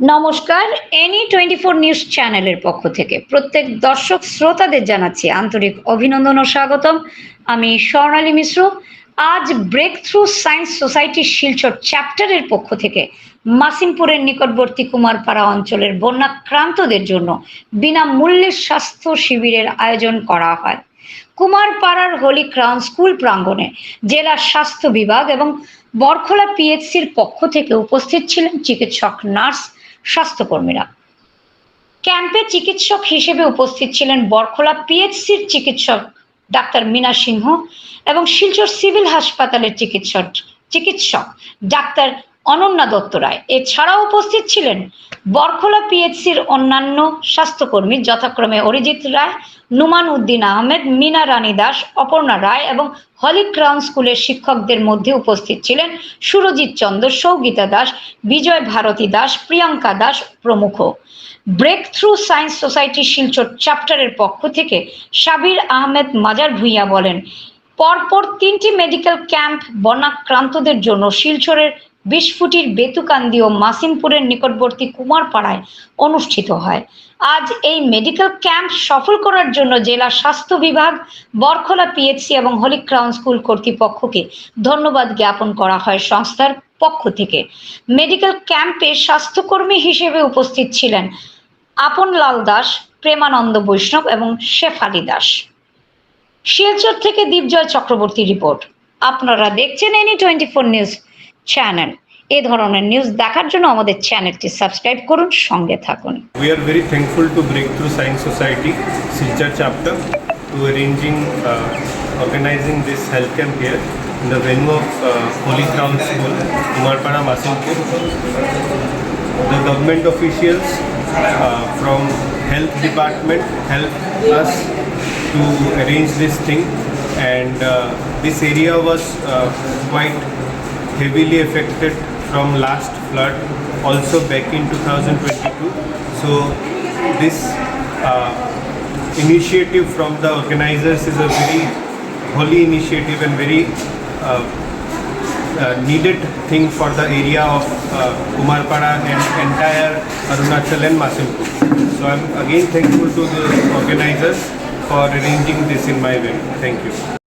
নমস্কার any twenty four news চ্যানেলের পক্ষ থেকে প্রত্যেক দর্শক শ্রোতাদের জানাচ্ছি আন্তরিক অভিনন্দন ও স্বাগতম। আমি স্বর্ণালী মিশ্র। আজ ব্রেক থ্রু সায়েন্স সোসাইটির শিলচর চ্যাপ্টারের পক্ষ থেকে মাসিমপুরের নিকটবর্তী কুমারপাড়া অঞ্চলের বন্যাক্রান্তদের জন্য বিনামূল্যে স্বাস্থ্য শিবিরের আয়োজন করা হয়। কুমারপাড়ার হোলি ক্রাউন স্কুল প্রাঙ্গণে জেলা স্বাস্থ্য বিভাগ এবং বরখোলা পিএইচসির পক্ষ থেকে উপস্থিত ছিলেন চিকিৎসক নার্স স্বাস্থ্যকর্মীরা। ক্যাম্পে চিকিৎসক হিসেবে উপস্থিত ছিলেন বরখোলা পিএইচসির চিকিৎসক ডাক্তার মিনা সিংহ এবং শিলচর সিভিল হাসপাতালের চিকিৎসক চিকিৎসক ডাক্তার অনন্যা দত্ত রায়। এছাড়াও উপস্থিত ছিলেন বরখোলা পিএইচসির অন্যান্য স্বাস্থ্যকর্মী যথাক্রমে অরিজিৎ রায়, নুমান উদ্দিন আহমেদ, মিনা রানী দাস, অপর্ণা রায় এবং হলি ক্রাউন স্কুলের শিক্ষকদের মধ্যে উপস্থিত ছিলেন সুরজিৎ চন্দ্র, সৌগীতা দাস, বিজয় ভারতী দাস, প্রিয়াঙ্কা দাস প্রমুখ। Break through science society Silchar চ্যাপ্টারের পক্ষ থেকে সাবির আহমেদ মাজার ভুইয়া বলেন পরপর তিনটি মেডিকেল ক্যাম্প বন্যাক্রান্তদের জন্য শিলচরের বিশ ফুটির বেতুকান্দি ও মাসিমপুরের নিকটবর্তী কুমারপাড়ায় অনুষ্ঠিত হয়। আজ এই মেডিকেল ক্যাম্প সফল করার জন্য জেলা স্বাস্থ্য বিভাগ, বরখোলা পিএইচসি এবং হলি ক্রাউন স্কুল কর্তৃপক্ষকে ধন্যবাদ জ্ঞাপন করা হয় সংস্থার পক্ষ থেকে। মেডিকেল ক্যাম্পে স্বাস্থ্যকর্মী হিসেবে উপস্থিত ছিলেন আপনলাল দাস, প্রেমানন্দ বৈষ্ণব এবং শেফালি দাস। শিলচর থেকে দীপজয় চক্রবর্তী রিপোর্ট। আপনারা দেখছেন any twenty four news channel. এ ধরনের নিউজ দেখার জন্য আমাদের চ্যানেলটি সাবস্ক্রাইব করুন, সঙ্গে থাকুন। We are very thankful to break through science society Silchar chapter to arranging organising this health camp here in the venue of holy town school Kumarpara Masimpur the government officials from health department health plus to arrange this thing. And uh, this area was uh, quite heavily affected from last flood also back in 2022 so this uh, initiative from the organizers is a very holy initiative and very uh, uh, needed thing for the area of uh, and entire Arunachal and Masimpur. So I'm again thankful to the organizers for arranging this in my way. Thank you.